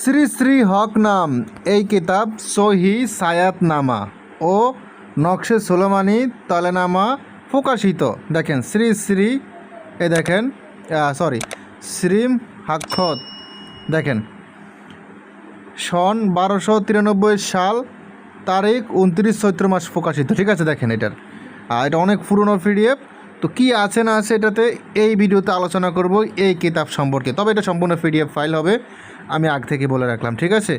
শ্রী শ্রী হক নাম। এই কিতাব সহি সায়াতনামা ও নকশে সোলোমানি তালেনামা প্রকাশিত। দেখেন, শ্রী শ্রী, এ দেখেন সরি শ্রীম হাক্ষত। দেখেন, সন বারোশো তিরানব্বই সাল, তারিখ উনত্রিশ চৈত্র মাস প্রকাশিত। ঠিক আছে, দেখেন এটার। আর এটা অনেক পুরনো পিডিএফ। তো কি আছে না আছে এটাতে এই ভিডিওতে আলোচনা করব এই কিতাব সম্পর্কে। তবে এটা সম্পূর্ণ পিডিএফ ফাইল হবে। আমি আগ থেকে বলে রাখলাম, ঠিক আছে?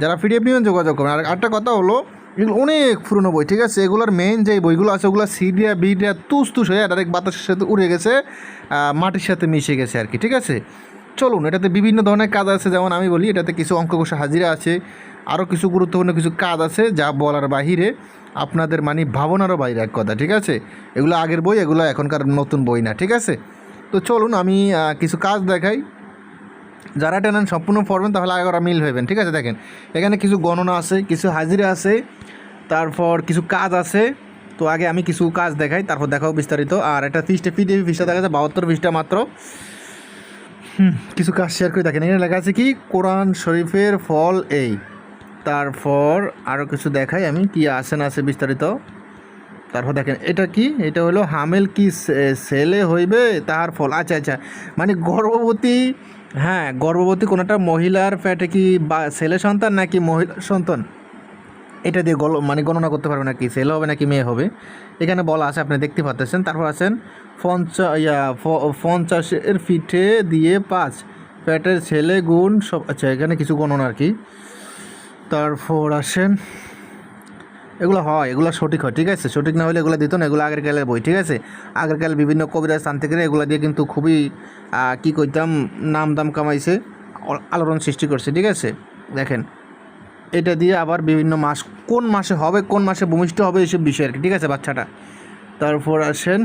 যারা পিডিএফ নিয়ে যোগাযোগ করবেন। আর একটা কথা হলো, এগুলো অনেক পুরনো বই, ঠিক আছে? এগুলোর মেইন যে বইগুলো আছে, ওগুলো সিডিয়া বিডিয়া তুস তুস হয়ে ডাইরেক্ট বাতাসের সাথে উড়ে গেছে মাটির সাথে মিশে গেছে আর কি, ঠিক আছে? চলুন, এটাতে বিভিন্ন ধরনের কাজ আছে, যেমন আমি বলি, এটাতে কিছু অঙ্ক কষা হাজিরা আছে আরও কিছু গুরুত্বপূর্ণ কিছু কাজ আছে, যা বলার বাহিরে আপনাদের মানে ভাবনারও বাইরে এক কথা, ঠিক আছে? এগুলো আগের বই, এগুলো এখনকার নতুন বই না, ঠিক আছে? তো চলুন, আমি কিছু কাজ দেখাই। যারা এটা নেন সম্পূর্ণ পড়বেন তাহলে আগে ওরা মিল হবেন ঠিক আছে? দেখেন, এখানে কিছু গণনা আছে, কিছু হাজিরা আছে, তারপর কিছু কাজ আছে। তো আগে আমি কিছু কাজ দেখাই, তারপর দেখাও বিস্তারিত। আর একটা ফিসটা পিডিএফ ফিসটা দেখা যাচ্ছে, বাহাত্তর ফিসটা মাত্র। কিছু কাজ শেয়ার করে। দেখেন, এখানে লেখা আছে কি? কোরআন শরীফের ফল এই। তারপর আরও কিছু দেখাই আমি, কি আছে না আছে বিস্তারিত। তারপর দেখেন, এটা কি? এটা হলো হামেল কি সে- ছেলে হইবে তাহার ফল। আচ্ছা আচ্ছা। মানে গর্ভবতী হ্যাঁ গর্ভবতী কোনোটা, মহিলার ফ্যাটে কি বা, ছেলে সন্তান নাকি মহিলা সন্তান? এটা দিয়ে গল মানে গণনা করতে পারবে নাকি ছেলে হবে নাকি মেয়ে হবে। এখানে বলা আছে, আপনি দেখতে পাচ্ছেন। তারপর আছেন, পঞ্চা, ইয়া পঞ্চাশের ফিটে দিয়ে পাঁচ। পেটের ছেলে গুণ সব আচ্ছা এখানে কিছু গণনা আর কি। তারপর আসেন এগুলো হয়, এগুলো সঠিক হয়, ঠিক আছে? সঠিক না হলে এগুলো দিত না, এগুলো আগের কালের বই, ঠিক আছে? আগের কালে বিভিন্ন কবিরাজ তান্ত্রিকরা এগুলো দিয়ে কিন্তু খুবই কি কইতাম, নাম দাম কামাইছে আলোড়ন সৃষ্টি করছে, ঠিক আছে? দেখেন, এটা দিয়ে আবার বিভিন্ন মাস, কোন মাসে হবে, কোন মাসে ভূমিষ্ঠ হবে, এইসব বিষয় আর কি, ঠিক আছে, বাচ্চাটা? তারপর আসেন,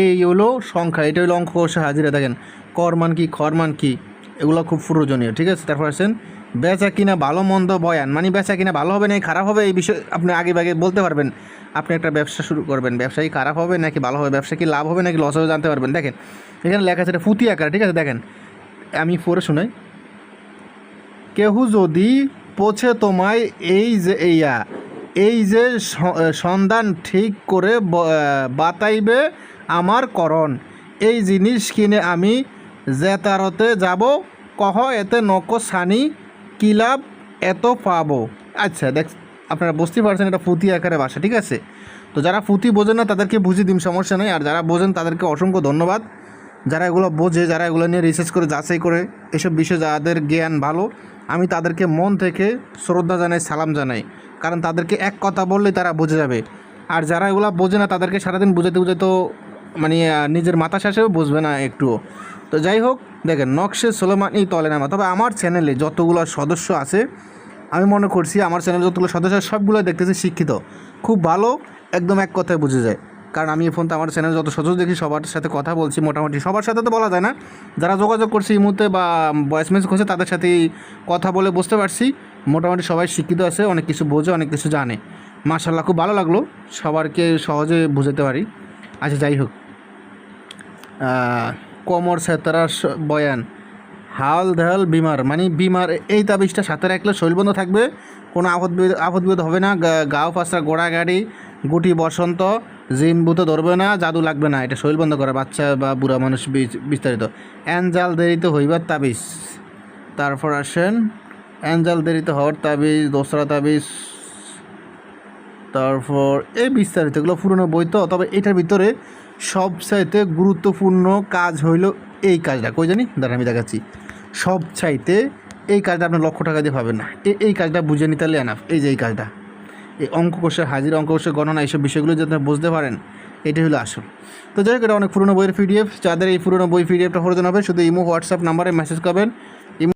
এই হলো সংখ্যা, এটা হলো অঙ্ক কষা হাজিরা, দেখেন করমান কি খরমান কি, এগুলো খুব প্রয়োজনীয়, ঠিক আছে? তারপর আসেন বেচা কিনা ভালো, মন্দ, বয়ান। মানে বেচা কিনা ভালো হবে নাকি খারাপ হবে, এই বিষয়ে আপনি আগে আগে বলতে পারবেন। আপনি একটা ব্যবসা শুরু করবেন। ব্যবসায়ী খারাপ হবে নাকি ভালো হবে? ব্যবসা কি লাভ হবে নাকি লস হবে জানতে পারবেন। দেখেন, এখানে লেখা আছে ফুতি আকার, ঠিক আছে? দেখেন, আমি পড়ে শোনাই। কেহু যদি পৌঁছে তোমায় এই যে এইয়া, এই যে সন্ধান ঠিক করে বাতাইবে আমার করণ। এই জিনিস কিনে আমি জেতারতে যাব, কহ এতে নক সানি কি লাভ? এত পাবো। আচ্ছা দেখ, আপনারা বুঝতে পারছেন এটা ফুতি আকারে বাসা, ঠিক আছে? তো যারা ফুতি বোঝেন না, তাদেরকে বুঝিয়ে দিন, সমস্যা নেই। আর যারা বোঝেন, তাদেরকে অসংখ্য ধন্যবাদ। যারা এগুলো বোঝে, যারা এগুলো নিয়ে রিসার্চ করে, যাচাই করে, এসব বিষয়ে যাদের জ্ঞান ভালো, আমি তাদেরকে মন থেকে শ্রদ্ধা জানাই, সালাম জানাই। কারণ তাদেরকে এক কথা বললেই তারা বুঝে যাবে। আর যারা এগুলো বোঝে না, তাদেরকে সারাদিন বুঝাতে বুঝাতে তো মানে নিজের মাথা শেষেও বুঝবে না একটুও। তো যাই হোক দেখেন নকশে সোলোমানি তলে নামা। তবে আমার চ্যানেলে যতগুলো সদস্য আছে আমি মনে করছি আমার চ্যানেলে যতগুলো সদস্য আছে, সবগুলো দেখতেছি শিক্ষিত। খুব ভালো একদম এক কথায় বুঝে যায়। কারণ আমি ফোন তো আমার চ্যানেলে যত সদস্য দেখি সবার সাথে কথা বলছি মোটামুটি। সবার সাথে তো বলা যায় না। যারা যোগাযোগ করছে এই মুহূর্তে বা ভয়েস মেসেজ করছে তাদের সাথেই কথা বলে বুঝতে পারছি। মোটামুটি সবাই শিক্ষিত আছে অনেক কিছু বোঝে অনেক কিছু জানে। মার্শাল্লাহ খুব ভালো লাগল। সবারকে সহজে বুঝাতে পারি। আচ্ছা যাই হোক। কোমর সেতারা বয়ান। হাল দেহাল বিমার মানে বিমার এই তাবিজটা সাথে রাখলে শৈলবন্ধ থাকবে, কোনো আপদ আপদ বিপদ হবে না। গাও পাঁচটা গোড়া গাড়ি, গুটি বসন্ত, জিন বুতে ধরবে না, জাদু লাগবে না। এটা শৈলবন্ধ করা, বাচ্চা বা বুড়া মানুষ বিস্তারিত। অ্যাঞ্জাল দেরিতে হইবার তাবিজ। তারপর আসেন, অ্যাঞ্জাল দেরিতে হওয়ার তাবিজ, দোসরা তাবিজ তারপর এই বিস্তারিত এগুলো পুরনো বই তো, তবে এটার ভিতরে সবচাইতে গুরুত্বপূর্ণ কাজ হইল এই কাজটা। কই জানি? দাঁড়া আমি দেখাচ্ছি। সব চাইতে এই কাজটা আপনি লক্ষ টাকা দিয়ে পাবেন না। এই কাজটা বুঝে নিতে হলে এনাফ এই যে এই কাজটা। এই অঙ্ক কোষের হাজির অঙ্ক কোষের গণনা, এইসব বিষয়গুলো যদি আপনি বুঝতে পারেন, এটাই হলো আসল। তো যাই হোক, এটা অনেক পুরনো বইয়ের পিডিএফ যাদের এই পুরনো বই পিডিএফটা প্রয়োজন হবে, শুধু ইমো, হোয়াটসঅ্যাপ নাম্বারে মেসেজ করবেন।